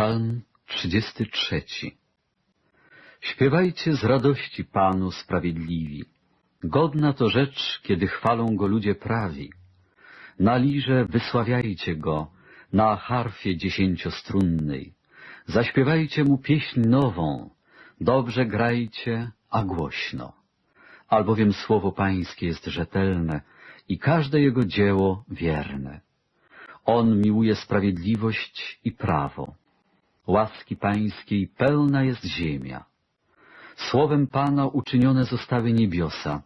Psalm 33 Śpiewajcie z radości Panu sprawiedliwi. Godna to rzecz, kiedy chwalą Go ludzie prawi. Na lirze wysławiajcie Go, na harfie dziesięciostrunnej. Zaśpiewajcie Mu pieśń nową, dobrze grajcie, a głośno. Albowiem słowo Pańskie jest rzetelne i każde Jego dzieło wierne. On miłuje sprawiedliwość i prawo. Łaski Pańskiej pełna jest ziemia. Słowem Pana uczynione zostały niebiosa,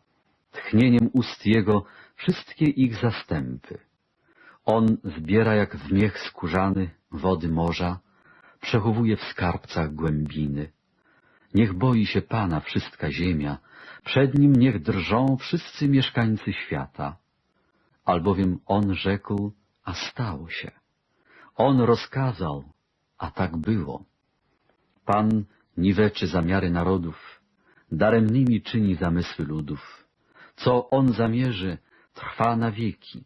tchnieniem ust Jego wszystkie ich zastępy. On zbiera jak w miech skórzany wody morza, przechowuje w skarbcach głębiny. Niech boi się Pana wszystka ziemia, przed Nim niech drżą wszyscy mieszkańcy świata. Albowiem On rzekł, a stało się. On rozkazał, a tak było. Pan niweczy zamiary narodów, daremnymi czyni zamysły ludów. Co On zamierzy, trwa na wieki.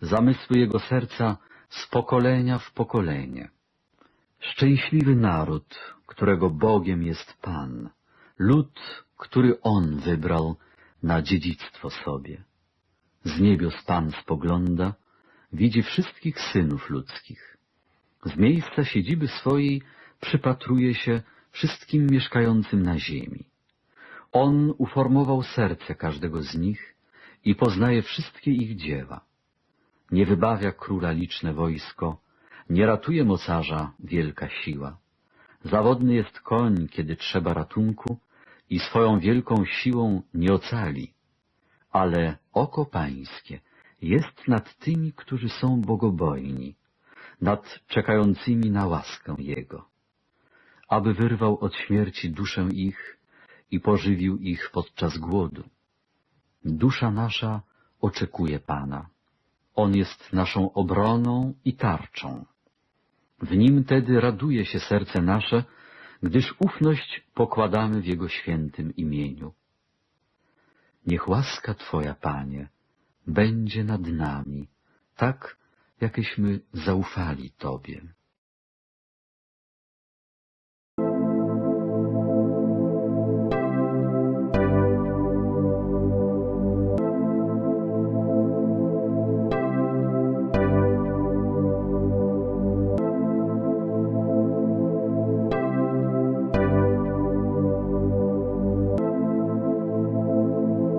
Zamysły Jego serca z pokolenia w pokolenie. Szczęśliwy naród, którego Bogiem jest Pan, lud, który On wybrał na dziedzictwo sobie. Z niebios Pan spogląda, widzi wszystkich synów ludzkich. Z miejsca siedziby swojej przypatruje się wszystkim mieszkającym na ziemi. On uformował serce każdego z nich i poznaje wszystkie ich dzieła. Nie wybawia króla liczne wojsko, nie ratuje mocarza wielka siła. Zawodny jest koń, kiedy trzeba ratunku i swoją wielką siłą nie ocali. Ale oko pańskie jest nad tymi, którzy są bogobojni, nad czekającymi na łaskę Jego, aby wyrwał od śmierci duszę ich i pożywił ich podczas głodu. Dusza nasza oczekuje Pana. On jest naszą obroną i tarczą. W Nim tedy raduje się serce nasze, gdyż ufność pokładamy w Jego świętym imieniu. Niech łaska Twoja, Panie, będzie nad nami, tak jakeśmy zaufali Tobie.